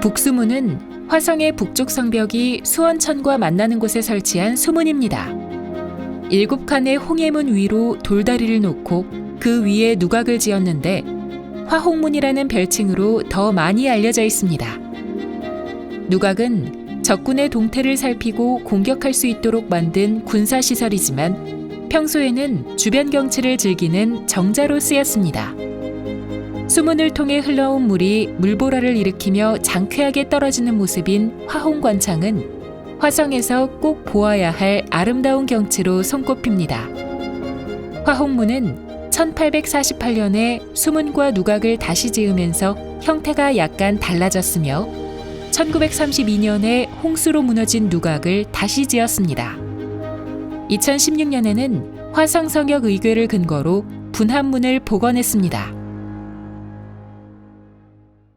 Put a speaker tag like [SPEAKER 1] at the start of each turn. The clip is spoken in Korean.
[SPEAKER 1] 북수문은 화성의 북쪽 성벽이 수원천과 만나는 곳에 설치한 수문입니다. 일곱 칸의 홍해문 위로 돌다리를 놓고 그 위에 누각을 지었는데 화홍문이라는 별칭으로 더 많이 알려져 있습니다. 누각은 적군의 동태를 살피고 공격할 수 있도록 만든 군사 시설이지만 평소에는 주변 경치를 즐기는 정자로 쓰였습니다. 수문을 통해 흘러온 물이 물보라를 일으키며 장쾌하게 떨어지는 모습인 화홍관창은 화성에서 꼭 보아야 할 아름다운 경치로 손꼽힙니다. 화홍문은 1848년에 수문과 누각을 다시 지으면서 형태가 약간 달라졌으며 1932년에 홍수로 무너진 누각을 다시 지었습니다. 2016년에는 화성성역 의궤를 근거로 분한문을 복원했습니다.